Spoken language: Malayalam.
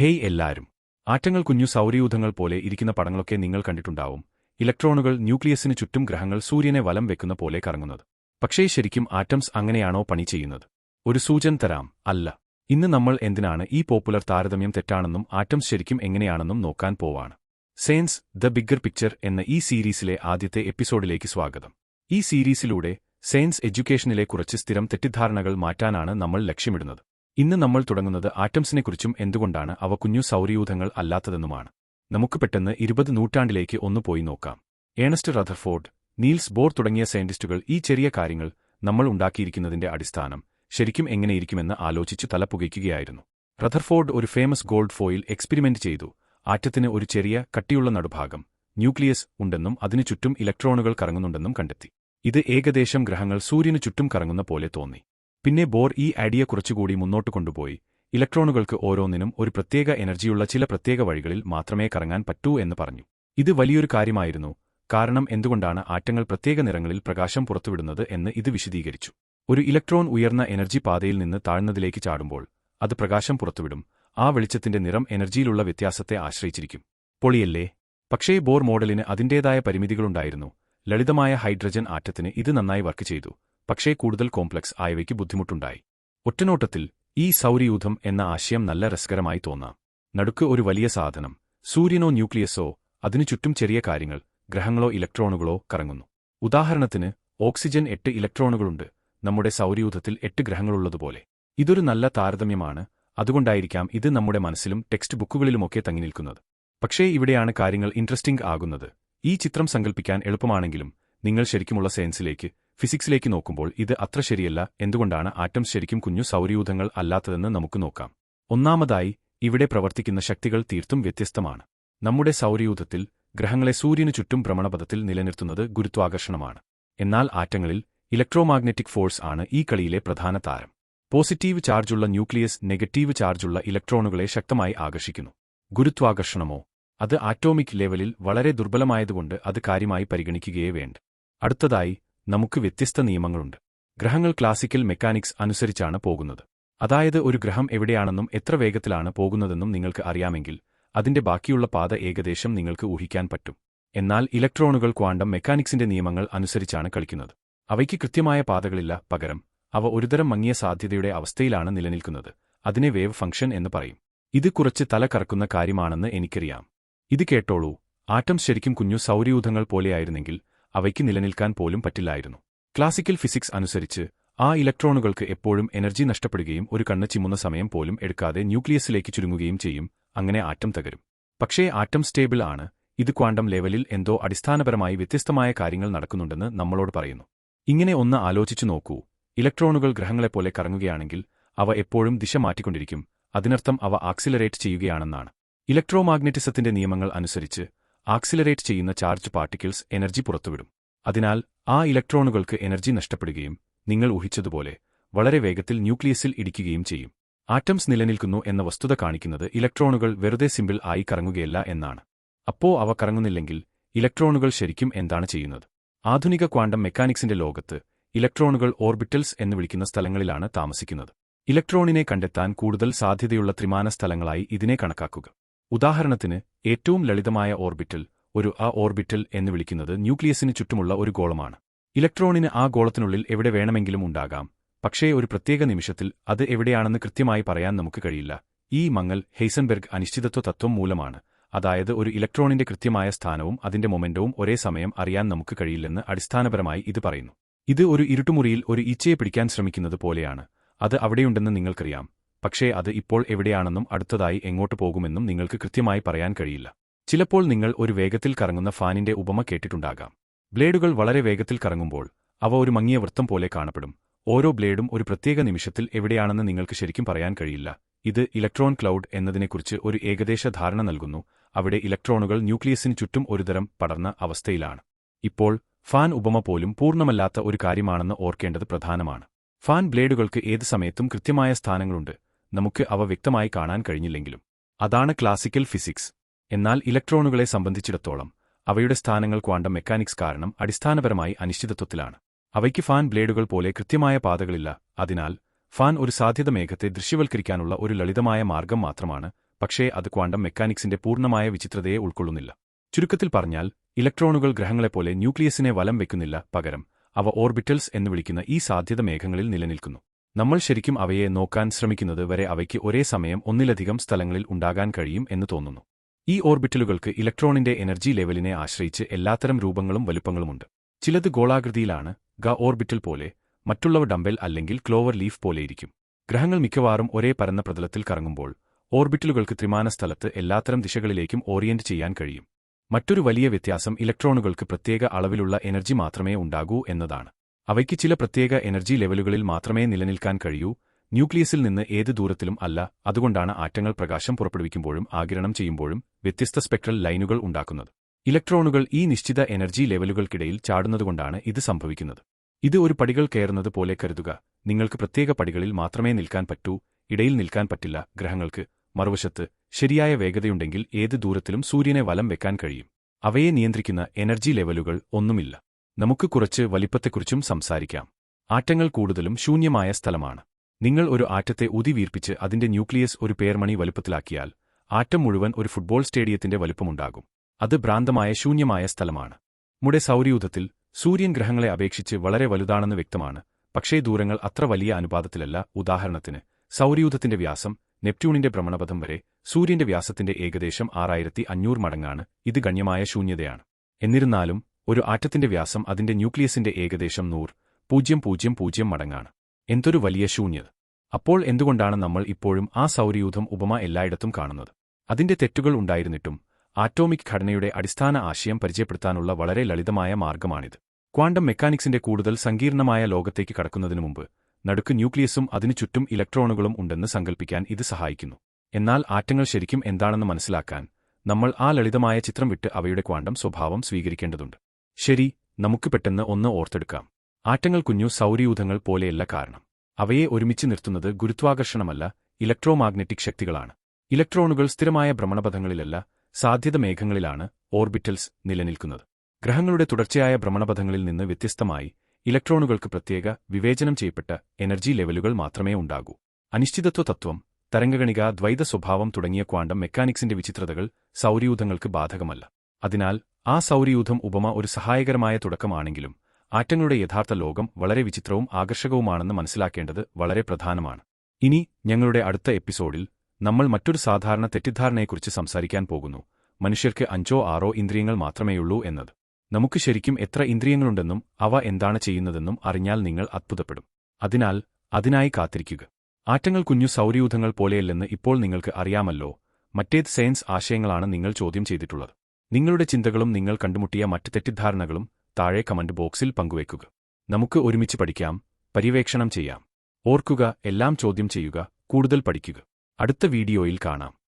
ഹേയ് എല്ലാരും. ആറ്റങ്ങൾ കുഞ്ഞു സൗരയൂഥങ്ങൾ പോലെ ഇരിക്കുന്ന പടങ്ങളൊക്കെ നിങ്ങൾ കണ്ടിട്ടുണ്ടാവും. ഇലക്ട്രോണുകൾ ന്യൂക്ലിയസിന് ചുറ്റും ഗ്രഹങ്ങൾ സൂര്യനെ വലം വെക്കുന്ന പോലെ കറങ്ങുന്നത്. പക്ഷേ ശരിക്കും ആറ്റംസ് അങ്ങനെയാണോ പണി ചെയ്യുന്നത്? ഒരു സൂചന തരാം. അല്ല. ഇന്ന് നമ്മൾ എന്തിനാണ് ഈ പോപ്പുലർ താരതമ്യം തെറ്റാണെന്നും ആറ്റംസ് ശരിക്കും എങ്ങനെയാണെന്നും നോക്കാൻ പോവാണ്. സയൻസ് ദ ബിഗ്ഗർ പിക്ചർ എന്ന ഈ സീരീസിലെ ആദ്യത്തെ എപ്പിസോഡിലേക്ക് സ്വാഗതം. ഈ സീരീസിലൂടെ സയൻസ് എഡ്യൂക്കേഷനിലെ കുറച്ച് സ്ഥിരം തെറ്റിദ്ധാരണകൾ മാറ്റാനാണ് നമ്മൾ ലക്ഷ്യമിടുന്നത്. ഇന്ന് നമ്മൾ തുടങ്ങുന്നത് ആറ്റംസിനെക്കുറിച്ചും എന്തുകൊണ്ടാണ് അവ കുഞ്ഞു സൗരയൂഥങ്ങൾ അല്ലാത്തതെന്നുമാണ്. നമുക്ക് പെട്ടെന്ന് ഇരുപത് നൂറ്റാണ്ടിലേക്ക് ഒന്ന് പോയി നോക്കാം. ഏണസ്റ്റ് റദർഫോർഡ് നീൽസ് ബോർ തുടങ്ങിയ സയന്റിസ്റ്റുകൾ ഈ ചെറിയ കാര്യങ്ങൾ നമ്മൾ ഉണ്ടാക്കിയിരിക്കുന്നതിന്റെ അടിസ്ഥാനം ശരിക്കും എങ്ങനെയിരിക്കുമെന്ന് ആലോചിച്ചു തലപ്പുകയ്ക്കുകയായിരുന്നു റദർഫോർഡ് ഒരു ഫേമസ് ഗോൾഡ് ഫോയിൽ എക്സ്പെരിമെന്റ് ചെയ്തു. ആറ്റത്തിന് ഒരു ചെറിയ കട്ടിയുള്ള നടുഭാഗം ന്യൂക്ലിയസ് ഉണ്ടെന്നും അതിനു ചുറ്റും ഇലക്ട്രോണുകൾ കറങ്ങുന്നുണ്ടെന്നും കണ്ടെത്തി. ഇത് ഏകദേശം ഗ്രഹങ്ങൾ സൂര്യനു ചുറ്റും കറങ്ങുന്ന പോലെ തോന്നി. പിന്നെ ബോർ ഈ ഐഡിയ കുറച്ചുകൂടി മുന്നോട്ട് കൊണ്ടുപോയി. ഇലക്ട്രോണുകൾക്ക് ഓരോന്നിനും ഒരു പ്രത്യേക എനർജിയുള്ള ചില പ്രത്യേക വഴികളിൽ മാത്രമേ കറങ്ങാൻ പറ്റൂ എന്ന് പറഞ്ഞു. ഇത് വലിയൊരു കാര്യമായിരുന്നു കാരണം എന്തുകൊണ്ടാണ് ആറ്റങ്ങൾ പ്രത്യേക നിറങ്ങളിൽ പ്രകാശം പുറത്തുവിടുന്നത് എന്ന് ഇത് വിശദീകരിച്ചു. ഒരു ഇലക്ട്രോൺ ഉയർന്ന എനർജി പാതയിൽ നിന്ന് താഴ്ന്നതിലേക്ക് ചാടുമ്പോൾ അത് പ്രകാശം പുറത്തുവിടും ആ വെളിച്ചത്തിന്റെ നിറം എനർജിയിലുള്ള വ്യത്യാസത്തെ ആശ്രയിച്ചിരിക്കും. പൊളിയല്ലേ? പക്ഷേ ബോർ മോഡലിന് അതിന്റേതായ പരിമിതികളുണ്ടായിരുന്നു. ലളിതമായ ഹൈഡ്രജൻ ആറ്റത്തിന് ഇത് നന്നായി വർക്ക് ചെയ്തു. പക്ഷേ കൂടുതൽ കോംപ്ലക്സ് ആയവയ്ക്ക് ബുദ്ധിമുട്ടുണ്ടായി. ഒറ്റനോട്ടത്തിൽ ഈ സൗരയൂഥം എന്ന ആശയം നല്ല രസകരമായി തോന്നാം. നടുക്ക് ഒരു വലിയ സാധനം സൂര്യനോ ന്യൂക്ലിയസോ അതിനു ചുറ്റും ചെറിയ കാര്യങ്ങൾ ഗ്രഹങ്ങളോ ഇലക്ട്രോണുകളോ കറങ്ങുന്നു. ഉദാഹരണത്തിന് ഓക്സിജൻ എട്ട് ഇലക്ട്രോണുകളുണ്ട് നമ്മുടെ സൗരയൂഥത്തിൽ എട്ട് ഗ്രഹങ്ങളുള്ളതുപോലെ. ഇതൊരു നല്ല താരതമ്യമാണ് അതുകൊണ്ടായിരിക്കാം ഇത് നമ്മുടെ മനസ്സിലും ടെക്സ്റ്റ് ബുക്കുകളിലുമൊക്കെ തങ്ങി നിൽക്കുന്നത്. പക്ഷേ ഇവിടെയാണ് കാര്യങ്ങൾ ഇൻട്രസ്റ്റിംഗ് ആകുന്നത്. ഈ ചിത്രം സങ്കല്പിക്കാൻ എളുപ്പമാണെങ്കിലും നിങ്ങൾ ശരിക്കുമുള്ള സയൻസിലേക്ക് ഫിസിക്സിലേക്ക് നോക്കുമ്പോൾ ഇത് അത്ര ശരിയല്ല. എന്തുകൊണ്ടാണ് ആറ്റംസ് ശരിക്കും കുഞ്ഞു സൗരയൂഥങ്ങൾ അല്ലാത്തതെന്ന് നമുക്ക് നോക്കാം. ഒന്നാമതായി ഇവിടെ പ്രവർത്തിക്കുന്ന ശക്തികൾ തീർത്തും വ്യത്യസ്തമാണ്. നമ്മുടെ സൗരയൂഥത്തിൽ ഗ്രഹങ്ങളെ സൂര്യനു ചുറ്റും ഭ്രമണപഥത്തിൽ നിലനിർത്തുന്നത് ഗുരുത്വാകർഷണമാണ്. എന്നാൽ ആറ്റങ്ങളിൽ ഇലക്ട്രോമാഗ്നറ്റിക് ഫോഴ്സ് ആണ് ഈ കളിയിലെ പ്രധാന താരം. പോസിറ്റീവ് ചാർജുള്ള ന്യൂക്ലിയസ് നെഗറ്റീവ് ചാർജുള്ള ഇലക്ട്രോണുകളെ ശക്തമായി ആകർഷിക്കുന്നു. ഗുരുത്വാകർഷണമോ? അത് ആറ്റോമിക് ലെവലിൽ വളരെ ദുർബലമായതുകൊണ്ട് അത് കാര്യമായി പരിഗണിക്കുകയേ വേണ്ട. അടുത്തതായി നമുക്ക് വ്യത്യസ്ത നിയമങ്ങളുണ്ട്. ഗ്രഹങ്ങൾ ക്ലാസിക്കൽ മെക്കാനിക്സ് അനുസരിച്ചാണ് പോകുന്നത്. അതായത് ഒരു ഗ്രഹം എവിടെയാണെന്നും എത്ര വേഗത്തിലാണ് പോകുന്നതെന്നും നിങ്ങൾക്ക് അറിയാമെങ്കിൽ അതിന്റെ ബാക്കിയുള്ള പാത ഏകദേശം നിങ്ങൾക്ക് ഊഹിക്കാൻ പറ്റും. എന്നാൽ ഇലക്ട്രോണുകൾ ക്വാണ്ടം മെക്കാനിക്സിന്റെ നിയമങ്ങൾ അനുസരിച്ചാണ് കളിക്കുന്നത്. അവയ്ക്ക് കൃത്യമായ പാതകളില്ല പകരം അവ ഒരുതരം മങ്ങിയ സാധ്യതയുടെ അവസ്ഥയിലാണ് നിലനിൽക്കുന്നത്. അതിനെ വേവ് ഫംഗ്ഷൻ എന്ന് പറയും. ഇത് കുറച്ച് തല കറക്കുന്ന കാര്യമാണെന്ന് എനിക്കറിയാം. ഇത് കേട്ടോളൂ. ആറ്റം ശരിക്കും കുഞ്ഞു സൗരയൂഥങ്ങൾ പോലെയായിരുന്നെങ്കിൽ അവയ്ക്ക് നിലനിൽക്കാൻ പോലും പറ്റില്ലായിരുന്നു. ക്ലാസിക്കൽ ഫിസിക്സ് അനുസരിച്ച് ആ ഇലക്ട്രോണുകൾക്ക് എപ്പോഴും എനർജി നഷ്ടപ്പെടുകയും ഒരു കണ്ണ് ചിമ്മുന്ന സമയം പോലും എടുക്കാതെ ന്യൂക്ലിയസിലേക്ക് ചുരുങ്ങുകയും ചെയ്യും അങ്ങനെ ആറ്റം തകരും. പക്ഷേ ആറ്റം സ്റ്റേബിൾ ആണ് ഇത് ക്വാണ്ടം ലെവലിൽ എന്തോ അടിസ്ഥാനപരമായി വ്യത്യസ്തമായ കാര്യങ്ങൾ നടക്കുന്നുണ്ടെന്ന് നമ്മളോട് പറയുന്നു. ഇങ്ങനെ ഒന്ന് ആലോചിച്ചു നോക്കൂ ഇലക്ട്രോണുകൾ ഗ്രഹങ്ങളെപ്പോലെ കറങ്ങുകയാണെങ്കിൽ അവ എപ്പോഴും ദിശ മാറ്റിക്കൊണ്ടിരിക്കും അതിനർത്ഥം അവ ആക്സിലറേറ്റ് ചെയ്യുകയാണെന്നാണ്. ഇലക്ട്രോമാഗ്നറ്റിസത്തിന്റെ നിയമങ്ങൾ അനുസരിച്ച് ആക്സിലറേറ്റ് ചെയ്യുന്ന ചാർജ് പാർട്ടിക്കിൾസ് എനർജി പുറത്തുവിടും. അതിനാൽ ആ ഇലക്ട്രോണുകൾക്ക് എനർജി നഷ്ടപ്പെടുകയും നിങ്ങൾ ഊഹിച്ചതുപോലെ വളരെ വേഗത്തിൽ ന്യൂക്ലിയസിൽ ഇടിക്കുകയും ചെയ്യും. ആറ്റംസ് നിലനിൽക്കുന്നു എന്ന വസ്തുത കാണിക്കുന്നത് ഇലക്ട്രോണുകൾ വെറുതെ സിമ്പിൾ ആയി കറങ്ങുകയല്ല എന്നാണ്. അപ്പോ അവ കറങ്ങുന്നില്ലെങ്കിൽ ഇലക്ട്രോണുകൾ ശരിക്കും എന്താണ് ചെയ്യുന്നത്? ആധുനിക ക്വാണ്ടം മെക്കാനിക്സിന്റെ ലോകത്ത് ഇലക്ട്രോണുകൾ ഓർബിറ്റൽസ് എന്ന് വിളിക്കുന്ന സ്ഥലങ്ങളിലാണ് താമസിക്കുന്നത്. ഇലക്ട്രോണിനെ കണ്ടെത്താൻ കൂടുതൽ സാധ്യതയുള്ള ത്രിമാന സ്ഥലങ്ങളായി ഇതിനെ കണക്കാക്കുക. ഉദാഹരണത്തിന് ഏറ്റവും ലളിതമായ ഓർബിറ്റൽ ഒരു ആ ഓർബിറ്റൽ എന്ന് വിളിക്കുന്നത് ന്യൂക്ലിയസിന് ചുറ്റുമുള്ള ഒരു ഗോളമാണ്. ഇലക്ട്രോണിന് ആ ഗോളത്തിനുള്ളിൽ എവിടെ വേണമെങ്കിലും ഉണ്ടാകാം. പക്ഷേ ഒരു പ്രത്യേക നിമിഷത്തിൽ അത് എവിടെയാണെന്ന് കൃത്യമായി പറയാൻ നമുക്ക് കഴിയില്ല. ഈ മങ്ങൽ ഹെയ്സൻബെർഗ് അനിശ്ചിതത്വ തത്വം മൂലമാണ്. അതായത് ഒരു ഇലക്ട്രോണിന്റെ കൃത്യമായ സ്ഥാനവും അതിന്റെ മൊമെന്റവും ഒരേ സമയം അറിയാൻ നമുക്ക് കഴിയില്ലെന്ന് അടിസ്ഥാനപരമായി ഇത് പറയുന്നു. ഇത് ഒരു ഇരുട്ടുമുറിയിൽ ഒരു ഈച്ചയെ പിടിക്കാൻ ശ്രമിക്കുന്നത് പോലെയാണ്. അത് അവിടെയുണ്ടെന്ന് നിങ്ങൾക്കറിയാം. പക്ഷേ അത് ഇപ്പോൾ എവിടെയാണെന്നും അടുത്തതായി എങ്ങോട്ട് പോകുമെന്നും നിങ്ങൾക്ക് കൃത്യമായി പറയാൻ കഴിയില്ല. ചിലപ്പോൾ നിങ്ങൾ ഒരു വേഗത്തിൽ കറങ്ങുന്ന ഫാനിന്റെ ഉപമ കേട്ടിട്ടുണ്ടാകാം. ബ്ലേഡുകൾ വളരെ വേഗത്തിൽ കറങ്ങുമ്പോൾ അവ ഒരു മങ്ങിയ വൃത്തം പോലെ കാണപ്പെടും. ഓരോ ബ്ലേഡും ഒരു പ്രത്യേക നിമിഷത്തിൽ എവിടെയാണെന്ന് നിങ്ങൾക്ക് ശരിക്കും പറയാൻ കഴിയില്ല. ഇത് ഇലക്ട്രോൺ ക്ലൗഡ് എന്നതിനെക്കുറിച്ച് ഒരു ഏകദേശ ധാരണ നൽകുന്നു. അവിടെ ഇലക്ട്രോണുകൾ ന്യൂക്ലിയസിന് ചുറ്റും ഒരുതരം പടർന്ന അവസ്ഥയിലാണ്. ഇപ്പോൾ ഫാൻ ഉപമ പോലും പൂർണമല്ലാത്ത ഒരു കാര്യമാണെന്ന് ഓർക്കേണ്ടത് പ്രധാനമാണ്. ഫാൻ ബ്ലേഡുകൾക്ക് ഏത് സമയത്തും കൃത്യമായ സ്ഥാനങ്ങളുണ്ട്. നമുക്ക് അവ വ്യക്തമായി കാണാൻ കഴിഞ്ഞില്ലെങ്കിലും. അതാണ് ക്ലാസിക്കൽ ഫിസിക്സ്. എന്നാൽ ഇലക്ട്രോണുകളെ സംബന്ധിച്ചിടത്തോളം അവയുടെ സ്ഥാനങ്ങൾ ക്വാണ്ടം മെക്കാനിക്സ് കാരണം അടിസ്ഥാനപരമായി അനിശ്ചിതത്വത്തിലാണ്. അവയ്ക്ക് ഫാൻ ബ്ലേഡുകൾ പോലെ കൃത്യമായ പാതകളില്ല. അതിനാൽ ഫാൻ ഒരു സാധ്യത മേഘത്തെ ദൃശ്യവൽക്കരിക്കാനുള്ള ഒരു ലളിതമായ മാർഗം മാത്രമാണ് പക്ഷേ അത് ക്വാണ്ടം മെക്കാനിക്സിന്റെ പൂർണമായ വിചിത്രതയെ ഉൾക്കൊള്ളുന്നില്ല. ചുരുക്കത്തിൽ പറഞ്ഞാൽ ഇലക്ട്രോണുകൾ ഗ്രഹങ്ങളെപ്പോലെ ന്യൂക്ലിയസിനെ വലം വെക്കുന്നില്ല പകരം അവ ഓർബിറ്റൽസ് എന്ന് വിളിക്കുന്ന ഈ സാധ്യത മേഘങ്ങളിൽ നിലനിൽക്കുന്നു. നമ്മൾ ശരിക്കും അവയെ നോക്കാൻ ശ്രമിക്കുന്നത് വരെ അവയ്ക്ക് ഒരേ സമയം ഒന്നിലധികം സ്ഥലങ്ങളിൽ ഉണ്ടാകാൻ കഴിയും എന്ന് തോന്നുന്നു. ഈ ഓർബിറ്റലുകൾക്ക് ഇലക്ട്രോണിന്റെ എനർജി ലെവലിനെ ആശ്രയിച്ച് എല്ലാത്തരം രൂപങ്ങളും വലുപ്പങ്ങളുമുണ്ട്. ചിലത് ഗോളാകൃതിയിലാണ് ഗ ഓർബിറ്റൽ പോലെ മറ്റുള്ളവ ഡംബെൽ അല്ലെങ്കിൽ ക്ലോവർ ലീഫ് പോലെയിരിക്കും ഗ്രഹങ്ങൾ മിക്കവാറും ഒരേ പരന്ന പ്രതലത്തിൽ കറങ്ങുമ്പോൾ ഓർബിറ്റലുകൾക്ക് ത്രിമാന സ്ഥലത്ത് എല്ലാത്തരം ദിശകളിലേക്കും ഓറിയന്റ് ചെയ്യാൻ കഴിയും. മറ്റൊരു വലിയ വ്യത്യാസം ഇലക്ട്രോണുകൾക്ക് പ്രത്യേക അളവിലുള്ള എനർജി മാത്രമേ ഉണ്ടാകൂ എന്നതാണ്. അവയ്ക്ക് ചില പ്രത്യേക എനർജി ലെവലുകളിൽ മാത്രമേ നിലനിൽക്കാൻ കഴിയൂ. ന്യൂക്ലിയസിൽ നിന്ന് ഏത് ദൂരത്തിലും അല്ല അതുകൊണ്ടാണ് ആറ്റങ്ങൾ പ്രകാശം പുറപ്പെടുവിക്കുമ്പോഴും ആകിരണം ചെയ്യുമ്പോഴും വ്യത്യസ്ത സ്പെക്ട്രൽ ലൈനുകൾ ഉണ്ടാക്കുന്നത്. ഇലക്ട്രോണുകൾ ഈ നിശ്ചിത എനർജി ലെവലുകൾക്കിടയിൽ ചാടുന്നതുകൊണ്ടാണ് ഇത് സംഭവിക്കുന്നത്. ഇത് ഒരു പടികൾ കയറുന്നത് പോലെ കരുതുക. നിങ്ങൾക്ക് പ്രത്യേക പടികളിൽ മാത്രമേ നിൽക്കാൻ പറ്റൂ ഇടയിൽ നിൽക്കാൻ പറ്റില്ല ഗ്രഹങ്ങൾക്ക് മറുവശത്ത് ശരിയായ വേഗതയുണ്ടെങ്കിൽ ഏത് ദൂരത്തിലും സൂര്യനെ വലം വെക്കാൻ കഴിയും. അവയെ നിയന്ത്രിക്കുന്ന എനർജി ലെവലുകൾ ഒന്നുമില്ല. നമുക്ക് കുറച്ച് വലിപ്പത്തെക്കുറിച്ചും സംസാരിക്കാം. ആറ്റങ്ങൾ കൂടുതലും ശൂന്യമായ സ്ഥലമാണ്. നിങ്ങൾ ഒരു ആറ്റത്തെ ഉതിവീർപ്പിച്ച് അതിന്റെ ന്യൂക്ലിയസ് ഒരു പേർമണി വലുപ്പത്തിലാക്കിയാൽ ആറ്റം മുഴുവൻ ഒരു ഫുട്ബോൾ സ്റ്റേഡിയത്തിന്റെ വലുപ്പമുണ്ടാകും. അത് ഭ്രാന്തമായ ശൂന്യമായ സ്ഥലമാണ്. നമ്മുടെ സൗരയൂഥത്തിൽ സൂര്യൻ ഗ്രഹങ്ങളെ അപേക്ഷിച്ച് വളരെ വലുതാണെന്ന് വ്യക്തമാണ്. പക്ഷേ ദൂരങ്ങൾ അത്ര വലിയ അനുപാതത്തിലല്ല. ഉദാഹരണത്തിന് സൗരയൂഥത്തിന്റെ വ്യാസം നെപ്റ്റ്യൂണിന്റെ ഭ്രമണപഥം വരെ സൂര്യന്റെ വ്യാസത്തിന്റെ ഏകദേശം ആറായിരത്തി അഞ്ഞൂറ് മടങ്ങാണ്. ഇത് ഗണ്യമായ ശൂന്യതയാണ്. എന്നിരുന്നാലും ഒരു ആറ്റത്തിന്റെ വ്യാസം അതിന്റെ ന്യൂക്ലിയസിന്റെ ഏകദേശം നൂറ്. പൂജ്യം പൂജ്യം പൂജ്യം മടങ്ങാണ്. എന്തൊരു വലിയ ശൂന്യത. അപ്പോൾ എന്തുകൊണ്ടാണ് നമ്മൾ ഇപ്പോഴും ആ സൗരയൂഥം ഉപമ എല്ലായിടത്തും കാണുന്നത്? അതിന്റെ തെറ്റുകൾ ഉണ്ടായിരുന്നിട്ടും ആറ്റോമിക് ഘടനയുടെ അടിസ്ഥാന ആശയം പരിചയപ്പെടുത്താനുള്ള വളരെ ലളിതമായ മാർഗമാണിത്. ക്വാണ്ടം മെക്കാനിക്സിന്റെ കൂടുതൽ സങ്കീർണമായ ലോകത്തേക്ക് കടക്കുന്നതിനു മുമ്പ് നടുക്ക് ന്യൂക്ലിയസും അതിനു ചുറ്റും ഇലക്ട്രോണുകളും ഉണ്ടെന്ന് സങ്കൽപ്പിക്കാൻ ഇത് സഹായിക്കുന്നു. എന്നാൽ ആറ്റങ്ങൾ ശരിക്കും എന്താണെന്ന് മനസ്സിലാക്കാൻ നമ്മൾ ആ ലളിതമായ ചിത്രം വിട്ട് അവയുടെ ക്വാണ്ടം സ്വഭാവം സ്വീകരിക്കേണ്ടതുണ്ട്. ശരി നമുക്ക് പെട്ടെന്ന് ഒന്ന് ഓർത്തെടുക്കാം. ആറ്റങ്ങൾ കുഞ്ഞു സൗരയൂഥങ്ങൾ പോലെയല്ല കാരണം. അവയെ ഒരുമിച്ച് നിർത്തുന്നത് ഗുരുത്വാകർഷണമല്ല ഇലക്ട്രോമാഗ്നറ്റിക് ശക്തികളാണ്. ഇലക്ട്രോണുകൾ സ്ഥിരമായ ഭ്രമണപഥങ്ങളിലല്ല സാധ്യത മേഘങ്ങളിലാണ് ഓർബിറ്റൽസ് നിലനിൽക്കുന്നത്. ഗ്രഹങ്ങളുടെ തുടർച്ചയായ ഭ്രമണപഥങ്ങളിൽ നിന്ന് വ്യത്യസ്തമായി ഇലക്ട്രോണുകൾക്ക് പ്രത്യേക വിവേചനം ചെയ്യപ്പെട്ട എനർജി ലെവലുകൾ മാത്രമേ ഉണ്ടാകൂ. അനിശ്ചിതത്വ തത്വം തരംഗഗണിക ദ്വൈത സ്വഭാവം തുടങ്ങിയ ക്വാണ്ടം മെക്കാനിക്സിന്റെ വിചിത്രതകൾ സൗരയൂഥങ്ങൾക്ക് ബാധകമല്ല. അതിനാൽ ആ സൗരയൂഥം ഉപമ ഒരു സഹായകരമായ തുടക്കമാണെങ്കിലും ആറ്റങ്ങളുടെ യഥാർത്ഥ ലോകം വളരെ വിചിത്രവും ആകർഷകവുമാണെന്ന് മനസ്സിലാക്കേണ്ടത് വളരെ പ്രധാനമാണ്. ഇനി ഞങ്ങളുടെ അടുത്ത എപ്പിസോഡിൽ നമ്മൾ മറ്റൊരു സാധാരണ തെറ്റിദ്ധാരണയെക്കുറിച്ച് സംസാരിക്കാൻ പോകുന്നു. മനുഷ്യർക്ക് അഞ്ചോ ആറോ ഇന്ദ്രിയങ്ങൾ മാത്രമേയുള്ളൂ എന്നത്. നമുക്ക് ശരിക്കും എത്ര ഇന്ദ്രിയങ്ങളുണ്ടെന്നും അവ എന്താണ് ചെയ്യുന്നതെന്നും അറിഞ്ഞാൽ നിങ്ങൾ അത്ഭുതപ്പെടും. അതിനാൽ അതിനായി കാത്തിരിക്കുക. ആറ്റങ്ങൾ കുഞ്ഞു സൗരയൂഥങ്ങൾ പോലെയല്ലെന്ന് ഇപ്പോൾ നിങ്ങൾക്ക് അറിയാമല്ലോ. മറ്റേത് സയൻസ് ആശയങ്ങളാണ് നിങ്ങൾ ചോദ്യം ചെയ്തിട്ടുള്ളത്. നിങ്ങളുടെ ചിന്തകളും നിങ്ങൾ കണ്ടുമുട്ടിയ മറ്റ് തെറ്റിദ്ധാരണകളും താഴെ കമന്റ് ബോക്സിൽ പങ്കുവയ്ക്കുക. നമുക്ക് ഒരുമിച്ച് പഠിക്കാം പര്യവേക്ഷണം ചെയ്യാം. ഓർക്കുക എല്ലാം ചോദ്യം ചെയ്യുക കൂടുതൽ പഠിക്കുക. അടുത്ത വീഡിയോയിൽ കാണാം.